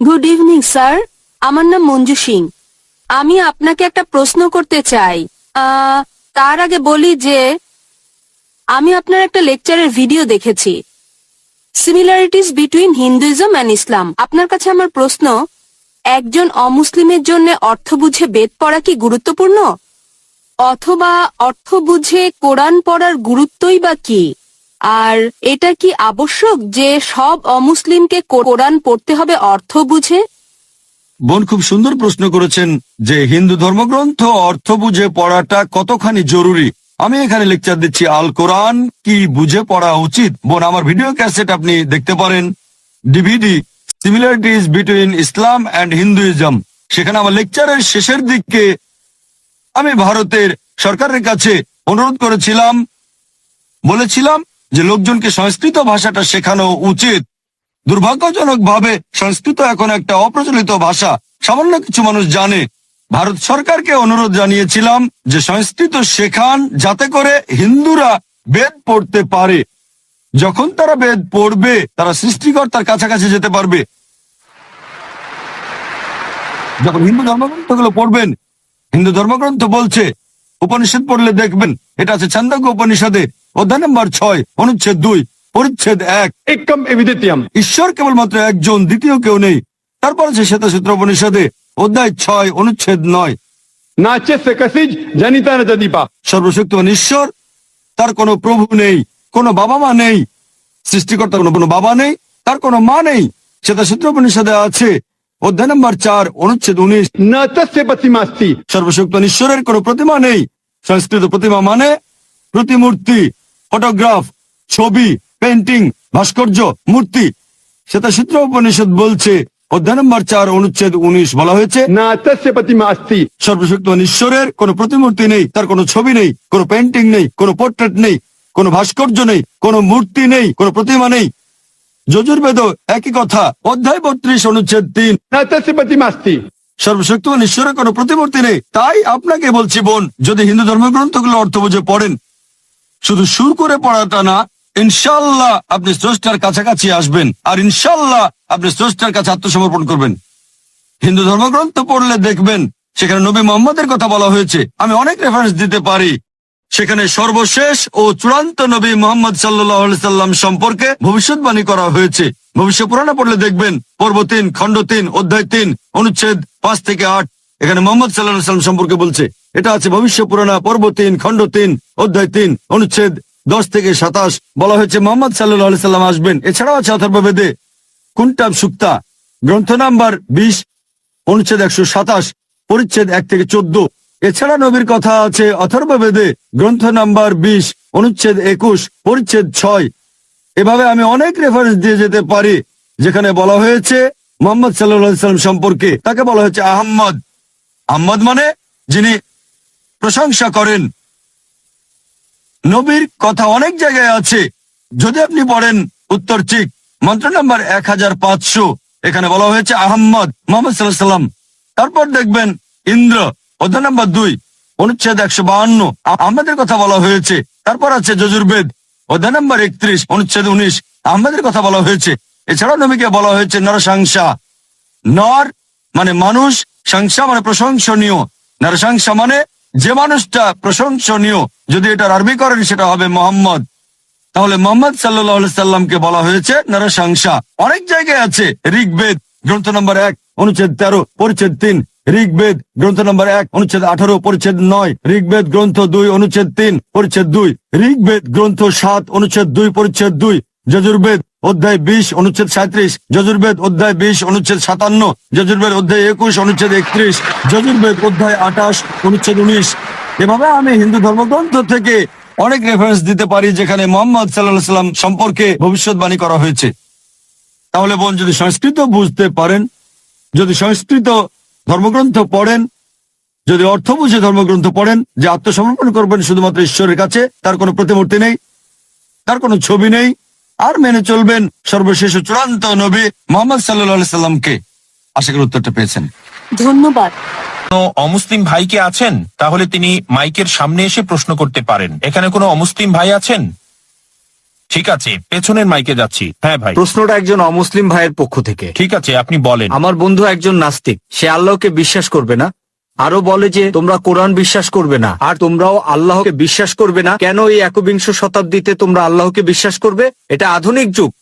Good evening sir আমার নাম মঞ্জু সিং। আমি আপনাকে একটা প্রশ্ন করতে চাই। তার আগে বলি যে, আমি আপনার একটা লেকচারের ভিডিও দেখেছি। Similarities between Hinduism and Islam আপনার কাছে আমার প্রশ্ন, একজন অমুসলিমের জন্য অর্থ বুঝে বেদ পড়া কি গুরুত্বপূর্ণ? অথবা অর্থ বুঝে কোরআন পড়ার গুরুত্বই বা কি? আর এটা কি আবশ্যক যে সব অমুসলিমকে কোরআন পড়তে হবে অর্থ বুঝে? বোন, খুব সুন্দর প্রশ্ন করেছেন যে হিন্দু ধর্মগ্রন্থ অর্থ বুঝে পড়াটা কতখানি জরুরি? আমি এখানে লেকচার দিচ্ছি, আল কোরআন কি বুঝে পড়া উচিত? বোন, আমার ভিডিও ক্যাসেট আপনি দেখতে পারেন। DVD similarities between Islam and Hinduism সেখানে আমার লেকচারের শেষের দিকে আমি ভারতের সরকারের কাছে অনুরোধ করেছিলাম, বলেছিলাম যে লোকজনকে সংস্কৃত ভাষাটা শেখানো উচিত, দুর্ভাগ্যজনক ভাবে সংস্কৃত এখন একটা অপ্রচলিত ভাষা। সামান্য কিছু মানুষ জানে। ভারত সরকারকে অনুরোধ জানিয়েছিলাম যে সংস্কৃত শেখান যাতে করে হিন্দুরা বেদ পড়তে পারে। যখন তারা বেদ পড়বে, তারা সৃষ্টিকর্তার কাছাকাছি যেতে পারবে। যখন হিন্দু ধর্মগ্রন্থগুলো পড়বেন, হিন্দু ধর্মগ্রন্থ বলছে, উপনিষদ পড়লে দেখবেন, এটা আছে ছান্দজ্ঞ উপনিষদে। অধ্যায় নম্বর ছয় অনুচ্ছেদ দুই পরিচ্ছেদ এক। একম এভিদেতিয়াম ঈশ্বর কেবলমাত্র একজন দ্বিতীয় কেউ নেই। তারপর আছে শ্বেতসূত্র উপনিষদে অধ্যায় ছয় অনুচ্ছেদ নয়। নাচে ঈশ্বর তার কোনো প্রভু নেই কোনো বাবা মা নেই সৃষ্টিকর্তা কোনো বাবা নেই তার কোনো মা নেই। শ্বেতসূত্র উপনিষদে আছে অধ্যায় নম্বর চার অনুচ্ছেদ উনিশ। না তস্য প্রতিমাস্তি সর্বশক্তিমান ঈশ্বরের কোনো প্রতিমা নেই। সংস্কৃত প্রতিমা মানে প্রতিমূর্তি। ফটোগ্রাফ ছবি পেন্টিং ভাস্কর্য মূর্তি। সেটা সূত্র উপনিষদ বলছে অধ্যায় নম্বর চার অনুচ্ছেদ উনিশ বলা হয়েছে না প্রতিমা আস্তি। ঈশ্বরের কোন প্রতিমূর্তি নেই তার কোনো ছবি নেই পেন্টিং নেই পোর্ট্রেট নেই ভাস্কর্য নেই মূর্তি নেই কোন প্রতিমা নেই। যজুর্বেদ একই কথা অধ্যায় বত্রিশ অনুচ্ছেদ তিন। প্রতিমাস্তি সর্বশক্তিমান ঈশ্বরের কোনো প্রতিমূর্তি নেই তাই আপনাকে বলছি বোন যদি হিন্দু ধর্মগ্রন্থগুলো অর্থ বুঝে পড়েন শুধু সুর করে পড়াটা না ইনশাল্লাহ আপনি স্রষ্টার কাছাকাছি আসবেন আর ইনশাল্লাহ আপনি স্রষ্টার কাছে আত্মসমর্পণ করবেন। হিন্দু ধর্মগ্রন্থ পড়লে দেখবেন, সেখানে নবী মোহাম্মদের কথা বলা হয়েছে। আমি অনেক রেফারেন্স দিতে পারি। সেখানে সর্বশেষ ও চূড়ান্ত নবী মোহাম্মদ সাল্লাম সম্পর্কে ভবিষ্যৎবাণী করা হয়েছে। ভবিষ্য পুরাণে পড়লে দেখবেন, পর্ব তিন, খণ্ড তিন, অধ্যায় তিন, অনুচ্ছেদ পাঁচ থেকে আট। এখানে মোহাম্মদ সাল্লাহ সাল্লাম সম্পর্কে বলছে এটা আছে ভবিষ্য পুরাণা পর্ব তিন, খণ্ড তিন, অধ্যায় তিন, অনুচ্ছেদ দশ থেকে সাতাশ। বলা হয়েছে, মোহাম্মদ সাল্লাহ সাল্লাম আসবেন। এছাড়াও আছে অথর্ববেদে কুন্টাব সুক্তা, গ্রন্থ নাম্বার বিশ, অনুচ্ছেদ একশো সাতাশ, পরিচ্ছেদ এক থেকে চোদ্দ। এছাড়া নবীর কথা আছে অথর্ববেদে, গ্রন্থ নাম্বার বিশ, অনুচ্ছেদ একুশ, পরিচ্ছেদ ছয়। এভাবে আমি অনেক রেফারেন্স দিয়ে যেতে পারি, যেখানে বলা হয়েছে, মোহাম্মদ সাল্লাম সম্পর্কে। তাকে বলা হয়েছে আহম্মদ। আহম্মদ মানে যিনি প্রশংসা করেন। নবীর কথা অনেক জায়গায় আছে। যদি আপনি পড়েন উত্তর চিক মন্ত্র নাম্বার এক হাজার পাঁচশো, এখানে বলা হয়েছে আহম্মদ মোহাম্মদ সাল্লাম তারপর দেখবেন ইন্দ্র, অধ্যায় নাম্বার দুই, অনুচ্ছেদ একশো বাহান্ন আহমেদের কথা বলা হয়েছে। তারপর আছে যজুর্বেদ, অধ্যায় নাম্বার একত্রিশ, অনুচ্ছেদ উনিশ আহমেদের কথা বলা হয়েছে। এছাড়াও নবীকে বলা হয়েছে নরসংসা নর মানে মানুষ সংসা মানে প্রশংসনীয়। নরসংসা মানে যে মানুষটা প্রশংসনীয়, যদি এটার আরবি করেন, সেটা হবে মোহাম্মদ। তাহলে মোহাম্মদ সাল্লাহ সাল্লামকে বলা হয়েছে নরসংসা অনেক জায়গায় আছে ঋগ্বেদ, গ্রন্থ নম্বর এক, অনুচ্ছেদ তেরো, পরিচ্ছেদ তিন। ঋগ্বেদ, গ্রন্থ নম্বর এক, অনুচ্ছেদ আঠারো, পরিচ্ছেদ নয়। ঋগ্বেদ, গ্রন্থ দুই, অনুচ্ছেদ তিন, পরিচ্ছেদ দুই। ঋগ্বেদ, গ্রন্থ সাত, অনুচ্ছেদ দুই, পরিচ্ছেদ দুই। যজুর্বেদ অধ্যায় বিশ, অনুচ্ছেদ সাঁত্রিশ, যজুর্বেদ অধ্যায় বিশ, অনুচ্ছেদ সাতান্ন, যজুর্বেদ অধ্যায় একুশ, অনুচ্ছেদ একত্রিশ, যজুর্বেদ অধ্যায় আঠাশ, অনুচ্ছেদ উনিশ। এভাবে আমি হিন্দু ধর্মগ্রন্থ থেকে অনেক রেফারেন্স দিতে পারি যেখানে মোহাম্মদ সাল্লাহ সাল্লাম সম্পর্কে ভবিষ্যৎবাণী করা হয়েছে। তাহলে বোন যদি সংস্কৃত বুঝতে পারেন, যদি সংস্কৃত ধর্মগ্রন্থ পড়েন, যদি অর্থ বুঝে ধর্মগ্রন্থ পড়েন, যে আত্মসমর্পণ করবেন শুধুমাত্র ঈশ্বরের কাছে, তার কোনো প্রতিমূর্তি নেই, তার কোনো ছবি নেই আর মেনে চলবেন সর্বশেষ চূড়ান্ত নবী মোহাম্মদ সাল্লাহ সাল্লামকে। আশা করি উত্তরটা পেয়েছেন। ধন্যবাদ। অমুসলিম ভাই কি আছেন? তাহলে তিনি মাইকের সামনে এসে প্রশ্ন করতে পারেন। এখানে কোনো অমুসলিম ভাই আছেন? ঠিক আছে পেছনের মাইকে যাচ্ছি। হ্যাঁ ভাই। প্রশ্নটা একজন অমুসলিম ভাইয়ের পক্ষ থেকে। ঠিক আছে আপনি বলেন। আমার বন্ধু একজন নাস্তিক। সে আল্লাহকে বিশ্বাস করবে না আরও বলে যে, তোমরা কোরআন বিশ্বাস করবে না। আর তোমরাও আল্লাহকে বিশ্বাস করবে না। কেন এই একবিংশ শতাব্দীতে তোমরা আল্লাহকে বিশ্বাস করবে? এটা আধুনিক যুগ।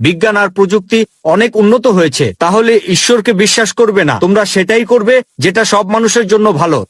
বিজ্ঞান আর প্রযুক্তি অনেক উন্নত হয়েছে। তাহলে ঈশ্বরকে বিশ্বাস করবে না। তোমরা সেটাই করবে যেটা সব মানুষের জন্য ভালো।